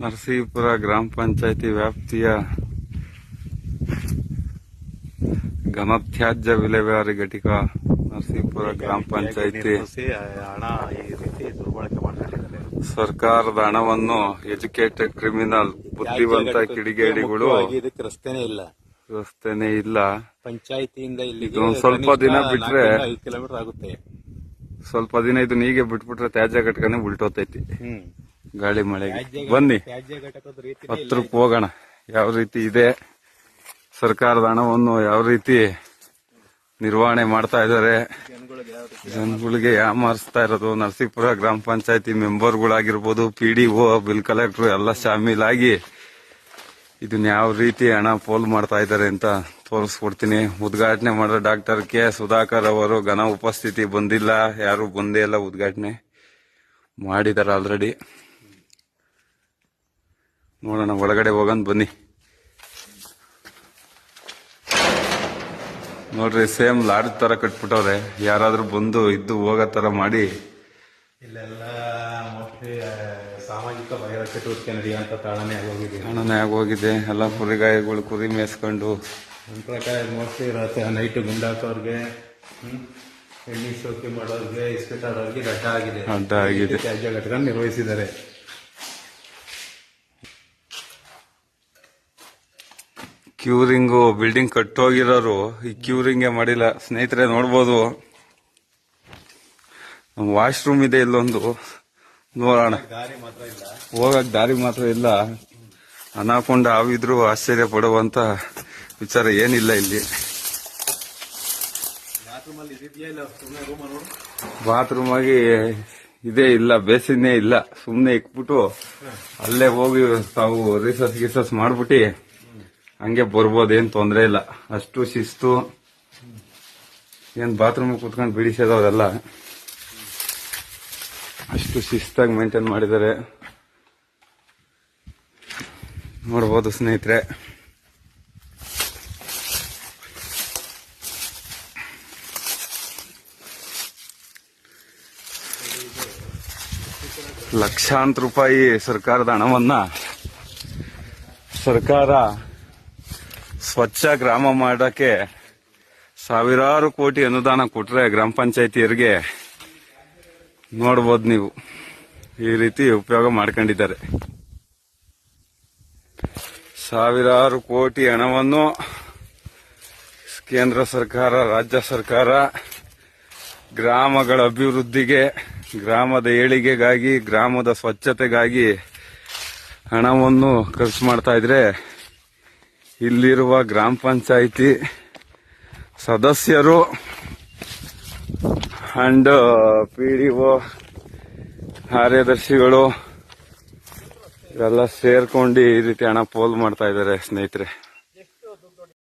ನರಸೀಪುರ ಗ್ರಾಮ ಪಂಚಾಯತಿ ವ್ಯಾಪ್ತಿಯ ಘನತ್ಯಾಜ್ಯ ವಿಲೇವಾರಿ ಘಟಕ ನರಸೀಪುರ ಗ್ರಾಮ ಪಂಚಾಯತಿ. ಸರ್ಕಾರದ ಹಣವನ್ನು ಎಜುಕೇಟೆಡ್ ಕ್ರಿಮಿನಲ್ ಬುದ್ಧಿವಂತ ಕಿಡಿಗೇಡಿಗಳು ಇದಕ್ಕೆ ರಸ್ತೆನೇ ಇಲ್ಲ. ರಸ್ತೆನೇ ಇಲ್ಲ. ಪಂಚಾಯತಿಯಿಂದ ಸ್ವಲ್ಪ ದಿನ ಬಿಟ್ರೆ- ಕಿಲೋಮೀಟರ್ ಆಗುತ್ತೆ. ಸ್ವಲ್ಪ ದಿನ ಇದು ನೀಗೆ ಬಿಟ್ಬಿಟ್ರೆ ತ್ಯಾಜ್ಯ ಘಟಕನೇ ಉಲ್ಟೋತೈತಿ. ಗಾಳಿ ಮಳೆಗೆ. ಬನ್ನಿ. ಹತ್ರಕ್ಕೆ ಹೋಗೋಣ. ಯಾವ ರೀತಿ ಇದೆ? ಸರ್ಕಾರದ ಹಣವನ್ನು ಯಾವ ರೀತಿ ನಿರ್ವಹಣೆ ಮಾಡ್ತಾ ಇದ್ದಾರೆ? ಜನಗಳಿಗೆ ಯಾಮಾರಿಸ್ತಾ ಇರೋದು? ನರಸೀಪುರ ಗ್ರಾಮ ಪಂಚಾಯತಿ ಮೆಂಬರ್ಗಳಾಗಿರ್ಬೋದು P D O bill collector ಎಲ್ಲ ಶಾಮೀಲಾಗಿ ಇದನ್ನ ಯಾವ ರೀತಿ ಹಣ ಪೋಲ್ ಮಾಡ್ತಾ ಇದ್ದಾರೆ ಅಂತ ತೋರಿಸ್ಕೊಡ್ತೀನಿ. ಉದ್ಘಾಟನೆ ಮಾಡೋ ಡಾಕ್ಟರ್ ಕೆ. ಸುಧಾಕರ್ ಅವರು ಘನ ಉಪಸ್ಥಿತಿ ಬಂದಿಲ್ಲ. ಯಾರು ಬಂದೇ ಇಲ್ಲ ಉದ್ಘಾಟನೆ ಮಾಡಿದ್ದಾರೆ ಆಲ್ರೆಡಿ ನೋಡೋಣ ಒಳಗಡೆ ಹೋಗೋಣ ಬನ್ನಿ. ನೋಡ್ರಿ ಸೇಮ್ ಲಾಡ್ಜ್ ತರ ಕಟ್ಬಿಟ್ಟವ್ರೆ. ಯಾರಾದ್ರೂ ಬಂದು ಇದ್ದು ಹೋಗೋ ತರ ಮಾಡಿ. ಇಲ್ಲೆಲ್ಲ ಮೋಸ್ಟ್ಲಿ ಸಾಮಾಜಿಕ ಬಹಿರ ಚಟುವಟಿಕೆ ನಡೆಯುವಂತ ತಾಣನೇ ಆಗೋಗಿದೆ. ಹಣನೇ ಆಗೋಗಿದೆ. ಎಲ್ಲ ಕುರಿಗಾಯಿಗಳು ಕುರಿ ಮೇಯಿಸ್ಕೊಂಡು. ನನ್ನ ಪ್ರಕಾರ ಮೋಸ್ಟ್ಲಿ ಇರುತ್ತೆ ನೈಟ್ ಗುಂಡಾಕೋರ್ಗೆ ಎಣ್ಣೆ ಶೋಕಿ ಮಾಡೋರ್ಗೆ ಇಸ್ಪೀಟ್ ಆಡೋರ್ಗೆ ಅಡ್ಡ ಆಗಿದೆ. ಅಡ್ಡ ಆಗಿದೆ. ತ್ಯಾಜ್ಯ ಘಟಕ ನಿರ್ವಹಿಸಿದ್ದಾರೆ. ಕ್ಯೂರಿಂಗು ಬಿಲ್ಡಿಂಗ್ ಕಟ್ಟೋಗಿರೋರು ಈ ಕ್ಯೂರಿಂಗೇ ಮಾಡಿಲ್ಲ. ಸ್ನೇಹಿತರೆ, ನೋಡ್ಬೋದು. ವಾಶ್ರೂಮ್ ಇದೆ ಇಲ್ಲೊಂದು. ನೋಡೋಣ. ಹೋಗಕ್ ದಾರಿ ಮಾತ್ರ ಇಲ್ಲ. ಅನಾಕೊಂಡ ಆವಿದ್ರು ಆಶ್ಚರ್ಯ ಪಡುವಂತ ವಿಚಾರ ಏನಿಲ್ಲ ಇಲ್ಲಿ. ಬಾತ್ರೂಮ್ ಆಗಿ ಇದೇ ಇಲ್ಲ ಬೇಸಿನೇ ಇಲ್ಲ. ಸುಮ್ನೆ ಇಕ್ಬಿಟ್ಟು ಅಲ್ಲೇ ಹೋಗಿ ತಾವು ರಿಸರ್ಚ್ ಗಿಸರ್ಚ್ ಮಾಡ್ಬಿಟ್ಟು ಹಂಗೆ ಬರ್ಬೋದು, ಏನ್ ತೊಂದ್ರೆ ಇಲ್ಲ. ಅಷ್ಟು ಶಿಸ್ತು. ಏನ್ ಬಾತ್ರೂಮ್ ಕುತ್ಕೊಂಡು ಬಿಡಿಸೋದವರೆಲ್ಲ ಅಷ್ಟು ಶಿಸ್ತಾಗಿ ಮೇಂಟೈನ್ ಮಾಡಿದ್ದಾರೆ. ನೋಡ್ಬೋದು ಸ್ನೇಹಿತರೆ. ಲಕ್ಷಾಂತರ ರೂಪಾಯಿ ಸರ್ಕಾರದ ಹಣವನ್ನ ಸರ್ಕಾರ ಸ್ವಚ್ಛ ಗ್ರಾಮ ಮಾಡಕ್ಕೆ ಸಾವಿರಾರು ಕೋಟಿ ಅನುದಾನ ಕೊಟ್ರೆ ಗ್ರಾಮ ಪಂಚಾಯತಿಯರಿಗೆ ನೋಡ್ಬೋದು ನೀವು. ಈ ರೀತಿ ಉಪಯೋಗ ಮಾಡ್ಕೊಂಡಿದ್ದಾರೆ. ಸಾವಿರಾರು ಕೋಟಿ ಹಣವನ್ನು ಕೇಂದ್ರ ಸರ್ಕಾರ, ರಾಜ್ಯ ಸರ್ಕಾರ ಗ್ರಾಮಗಳ ಅಭಿವೃದ್ಧಿಗೆ, ಗ್ರಾಮದ ಏಳಿಗೆಗಾಗಿ, ಗ್ರಾಮದ ಸ್ವಚ್ಛತೆಗಾಗಿ ಹಣವನ್ನು ಖರ್ಚು ಮಾಡ್ತಾ ಇದ್ರೆ ಇಲ್ಲಿರುವ ಗ್ರಾಮ ಪಂಚಾಯಿತಿ ಸದಸ್ಯರು ಅಂಡ್ ಪಿ ಡಿ ಒ ಕಾರ್ಯದರ್ಶಿಗಳು ಇವೆಲ್ಲ ಸೇರ್ಕೊಂಡು ಈ ರೀತಿ ಹಣ ಪೋಲ್ ಮಾಡ್ತಾ ಇದ್ದಾರೆ ಸ್ನೇಹಿತರೆ.